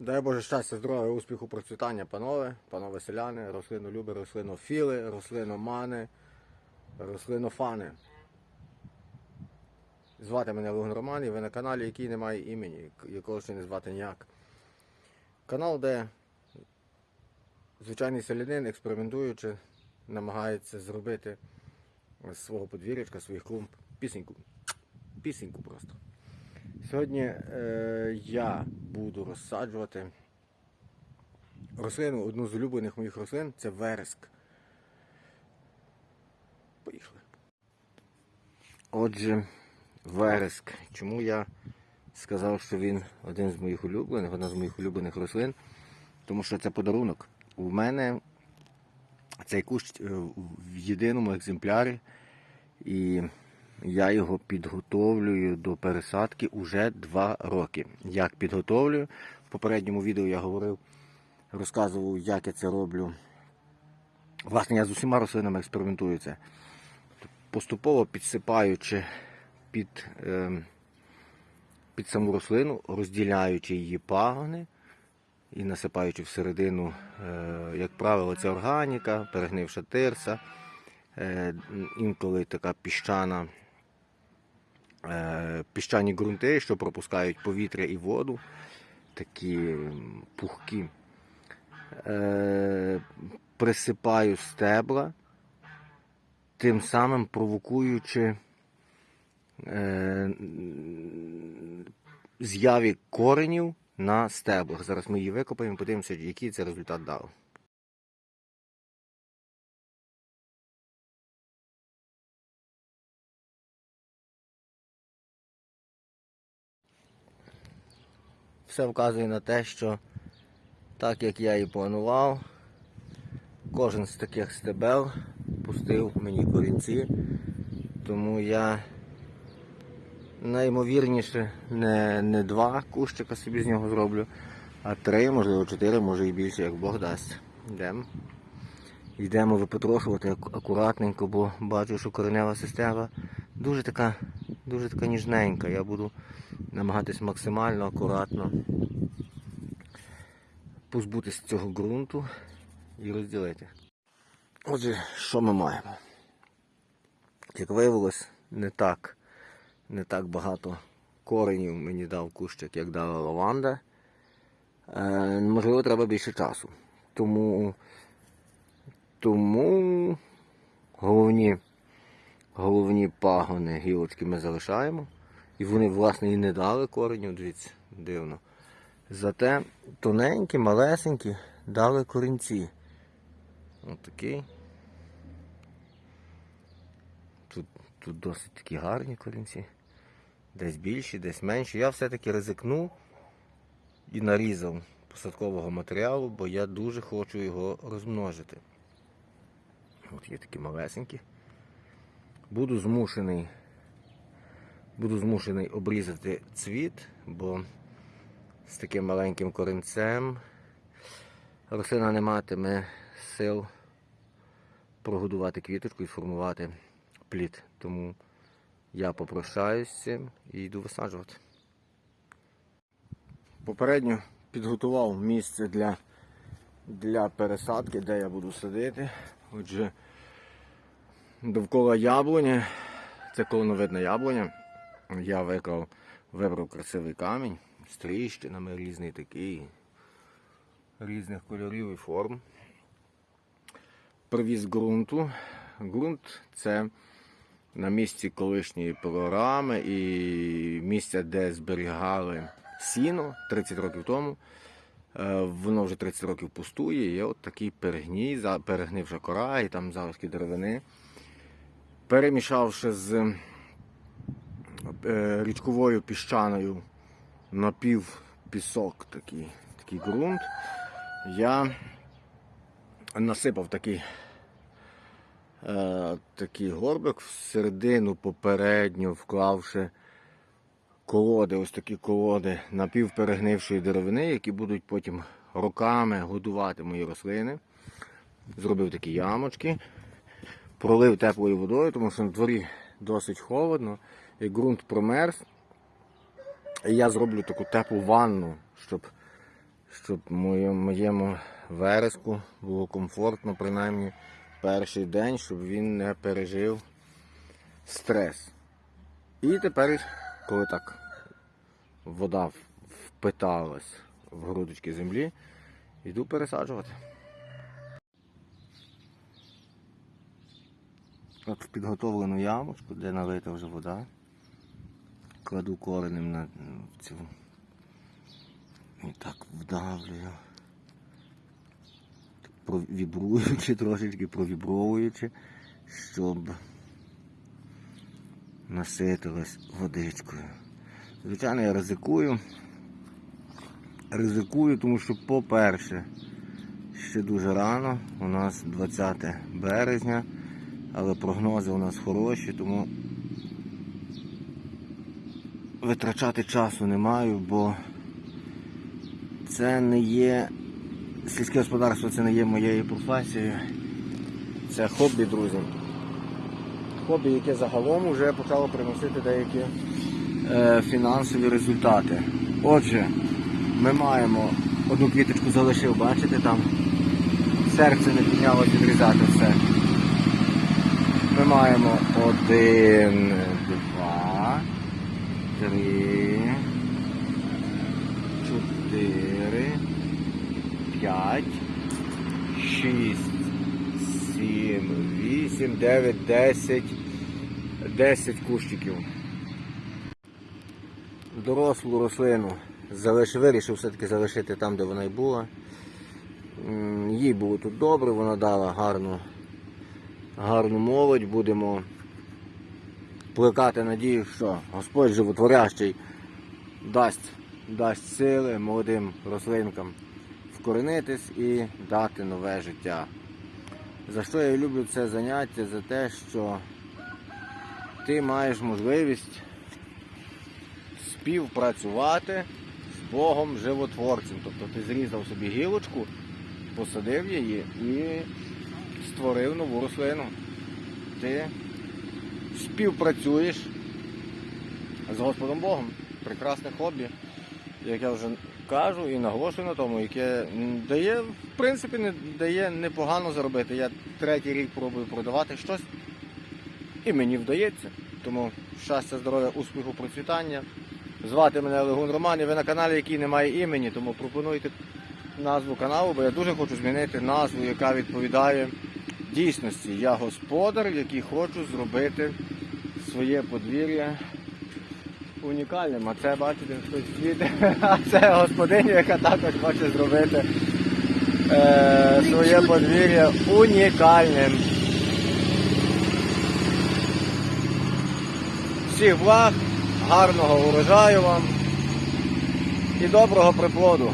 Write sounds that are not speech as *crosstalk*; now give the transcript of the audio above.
Дай Боже щастя, здоров'я, успіху, процвітання, панове, панове селяни, рослинолюби, рослинофіли, рослиномани, рослинофани. Звати мене Лугин Роман і ви на каналі, який не має імені, якого ще не звати ніяк. Канал, де звичайний селянин, експериментуючи, намагається зробити з свого подвір'ячка, своїх клумб пісеньку. Пісеньку просто. Сьогодні е, я буду розсаджувати рослину, одну з улюблених моїх рослин це вереск. Поїхали. Отже, вереск. Чому я сказав, що він один з моїх улюблених, одна з моїх улюблених рослин? Тому що це подарунок. У мене цей кущ е, в єдиному екземплярі. І я його підготовлюю до пересадки уже два роки. Як підготовлюю? В попередньому відео я говорив, розказував, як я це роблю. Власне, я з усіма рослинами експериментую це. Поступово підсипаючи під, е, під саму рослину, розділяючи її пагони і насипаючи всередину, е, як правило, це органіка, перегнивша тирса. Е, інколи така піщана, піщані ґрунти, що пропускають повітря і воду, такі пухкі. Е, Присипаю стебла, тим самим провокуючи е, з'яві коренів на стеблах. Зараз ми її викопаємо, подивимося, який це результат дав. Все вказує на те, що так як я і планував, кожен з таких стебел пустив мені корінці, тому я найімовірніше не, не два кущика собі з нього зроблю, а три, можливо, чотири, може і більше, як Бог дасть. Йдемо. Йдемо випотрошувати акуратненько, бо бачу, що коренева система дуже така, дуже така ніжненька. Я буду намагатись максимально акуратно позбутися цього ґрунту і розділити. Отже, що ми маємо? Як виявилось, не так, не так багато коренів мені дав кущик, як дала лаванда. Е, можливо, треба більше часу. Тому, тому головні, головні пагони гілочки ми залишаємо. І вони, власне, і не дали коренів, дивіться, дивно. Зате тоненькі, малесенькі дали корінці. Ось такий. Тут, тут досить такі гарні корінці. Десь більші, десь менші. Я все-таки ризикнув і нарізав посадкового матеріалу, бо я дуже хочу його розмножити. От є такі малесенькі. Буду змушений Буду змушений обрізати цвіт, бо з таким маленьким корінцем рослина не матиме сил прогодувати квіточку і сформувати плід. Тому я цим і йду висаджувати. Попередньо підготував місце для, для пересадки, де я буду садити. Отже, довкола яблуні, це колоновидна яблуня. Я викрав, вибрав красивий камінь з тріщинами, різний такий, різних кольорів і форм. Привіз ґрунту. Ґрунт це на місці колишньої програми і місця, де зберігали сіно 30 років тому. Е, Воно вже 30 років пустує, є от такий перегній, перегнивша кора і там залишки деревини. Перемішавши з е, річковою піщаною напів пісок, такий, такий ґрунт, я насипав такий, е, такий горбик всередину попередньо вклавши колоди, ось такі колоди напівперегнившої деревини, які будуть потім роками годувати мої рослини. Зробив такі ямочки, пролив теплою водою, тому що на дворі досить холодно, і ґрунт промерз. І я зроблю таку теплу ванну, щоб щоб моє- моєму вереску було комфортно, принаймні перший день, щоб він не пережив стрес. І тепер, коли так вода впиталась в грудочки землі, йду пересаджувати. В підготовлену ямочку, де налита вже вода, кладу коренем на цю і так вдавлюю. Провібруючи трошечки, провібровуючи, щоб наситилась водичкою. Звичайно, я ризикую. Ризикую, тому що, по-перше, ще дуже рано, у нас 20 березня, але прогнози у нас хороші, тому витрачати часу не маю, бо це не є. Сільське господарство це не є моєю професією. Це хобі, друзі. Хобі, яке загалом вже почало приносити деякі е, фінансові результати. Отже, ми маємо одну квіточку залишив, бачите, там серце не піднялося відрізати все. Ми маємо один, два, три, чотири, п'ять, шість, сім, вісім, дев'ять, десять, десять кущиків. Дорослу рослину залиш, вирішив все-таки залишити там, де вона й була. Їй було тут добре, вона дала гарну, гарну молодь. Будемо плекати надію, що Господь животворящий дасть, дасть сили молодим рослинкам вкоренитись і дати нове життя. За що я люблю це заняття? За те, що ти маєш можливість співпрацювати з Богом животворцем. Тобто ти зрізав собі гілочку, посадив її і створив нову рослину. Ти співпрацюєш з Господом Богом. Прекрасне хобі, як я вже кажу і наголошую на тому, яке дає, в принципі, не дає непогано заробити. Я третій рік пробую продавати щось, і мені вдається. Тому щастя, здоров'я, успіху, процвітання. Звати мене Легун Роман, і ви на каналі, який не має імені, тому пропонуйте назву каналу, бо я дуже хочу змінити назву, яка відповідає дійсності. Я господар, який хочу зробити своє подвір'я унікальним. А це бачите, хтось світить. *laughs* А це господиня, яка також хоче зробити е, своє подвір'я унікальним. Всіх благ, гарного урожаю вам і доброго приплоду.